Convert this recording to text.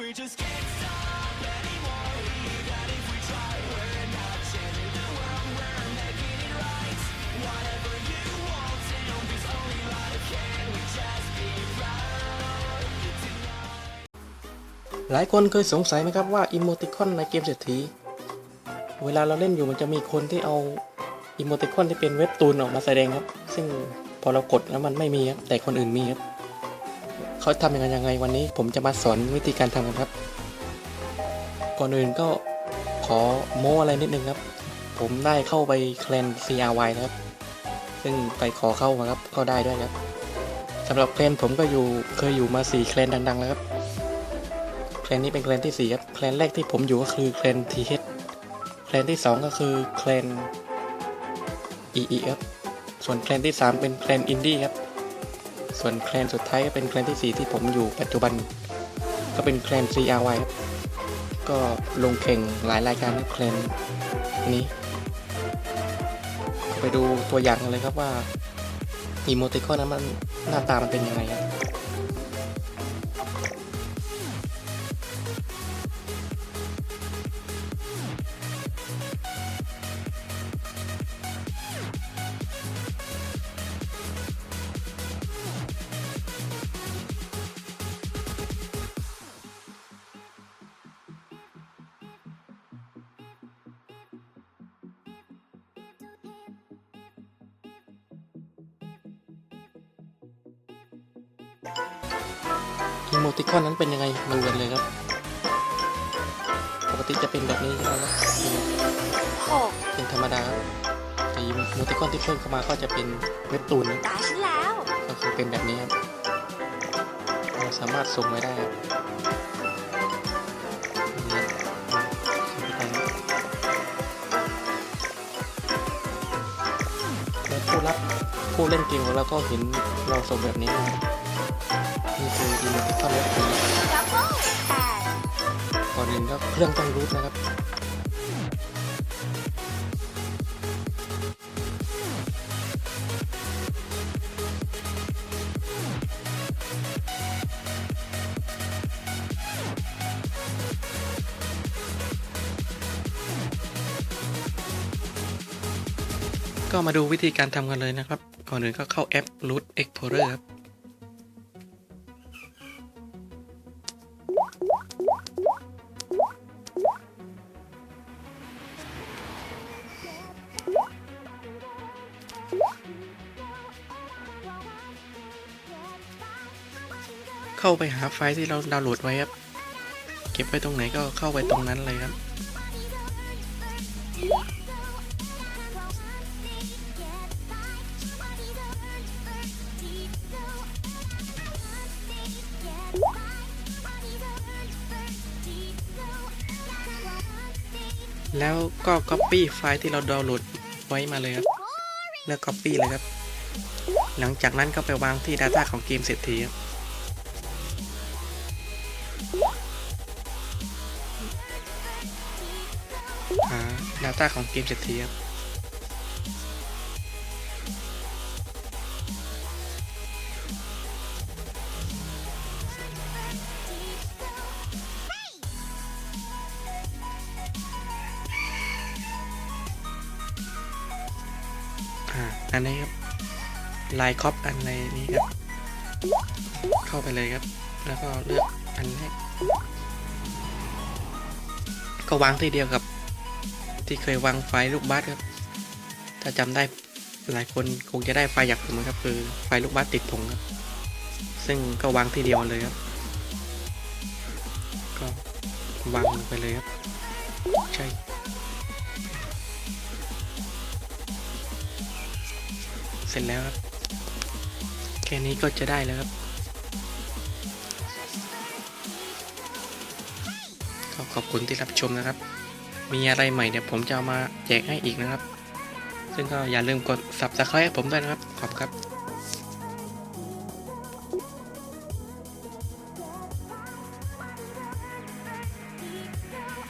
we just can't stop anymore. Even if we try, we're not changing the world, we're making it right. Whatever you want, and there's only life. Can we just be proud tonight? หลายคนเคยสงสัยไหมครับว่าอิโมติคอนในเกมเศรษฐี เวลาเราเล่นอยู่มันจะมีคนที่เอาอิโมติคอนที่เป็นเว็บตูนออกมาแสดงครับ ซึ่งพอเรากดแล้วมันไม่มีครับแต่คนอื่นมีครับ เขาทำยังไงยังไงวันนี้ ผมจะมาสอนวิธีการทำกันครับ ก่อนอื่นก็ขอโม้อะไรนิดนึงครับ ผมได้เข้าไปแคลน CRY นะครับ ซึ่งไปขอเข้ามาครับก็ได้ด้วยครับสำหรับแคลนผมก็อยู่เคยอยู่มาสี่แคลนดังๆแล้วครับแคลนนี้เป็นแคลนที่4ครับแคลนแรกที่ผมอยู่ก็คือแคลน TH แคลนที่ 2 ก็คือแคลน EE ครับส่วนแคลนที่ 3 เป็นแคลนอินดี้ครับ ส่วนแคลนสุดท้ายก็เป็นแคลนที่ 4 ที่ผมอยู่ปัจจุบัน ก็เป็นแคลน CRY ครับก็ลงแข่งหลายรายการแคลนนี้ ไปดูตัวอย่างกันเลยครับว่าอีโมติคอนนั้นมันหน้าตามันเป็นยังไงครับ อีโมติคอนนั้นเป็นยังไงมาดูกันเลยครับ ปกติจะเป็นแบบนี้ใช่ไหมครับนี่เป็นธรรมดาครับแต่อีโมติคอนที่เพิ่มเข้ามาก็จะเป็นเว็บตูนนะตาฉันแล้วก็คือเป็นแบบนี้ครับเราสามารถส่งไว้ได้ครับนี่ครับส่งไปได้ครับแล้วผู้รับผู้เล่นเกมของเราก็เห็นเราส่งแบบนี้นะครับ นี่คืออีโมตินเว็บตูนดับเบิ้ลแปดก่อนอื่นก็เครื่องต้องรูทนะครับก็มาดูวิธีการทำกันเลยนะครับ ก่อนอื่นก็เข้าแอป Root Explorer ครับ เข้าไปหาไฟล์ที่เราดาวน์โหลดไว้ครับ เก็บไว้ตรงไหนก็เข้าไปตรงนั้นเลยครับ แล้วก็ Copy ไฟล์ที่เราดาวน์โหลดไว้มาเลยครับเลือก Copy เลยครับ หลังจากนั้นก็ไปวางที่ Data ของเกมเศรษฐีครับ Data ของเกมเศรษฐีครับอ่าอันนี้ครับลายคอปอันในนี้ครับ เข้าไปเลยครับ แล้วก็เลือกอันแรกก็วางที่เดียวกับ ที่เคยวางไฟลูกบาสครับถ้าจำได้หลายคนคงจะได้ไฟล์จากผมนะครับ คือไฟลูกบาสติดผงครับ ซึ่งก็วางที่เดียวเลยครับ ก็วางไปเลยครับ ใช่เสร็จแล้วครับ แค่นี้ก็จะได้แล้วครับก็ขอบคุณที่รับชมนะครับ มีอะไรใหม่เดี๋ยวผมจะเอามาแจกให้อีกนะครับ ซึ่งก็อย่าลืมกด subscribe ให้ผมด้วยนะครับ ขอบคุณครับ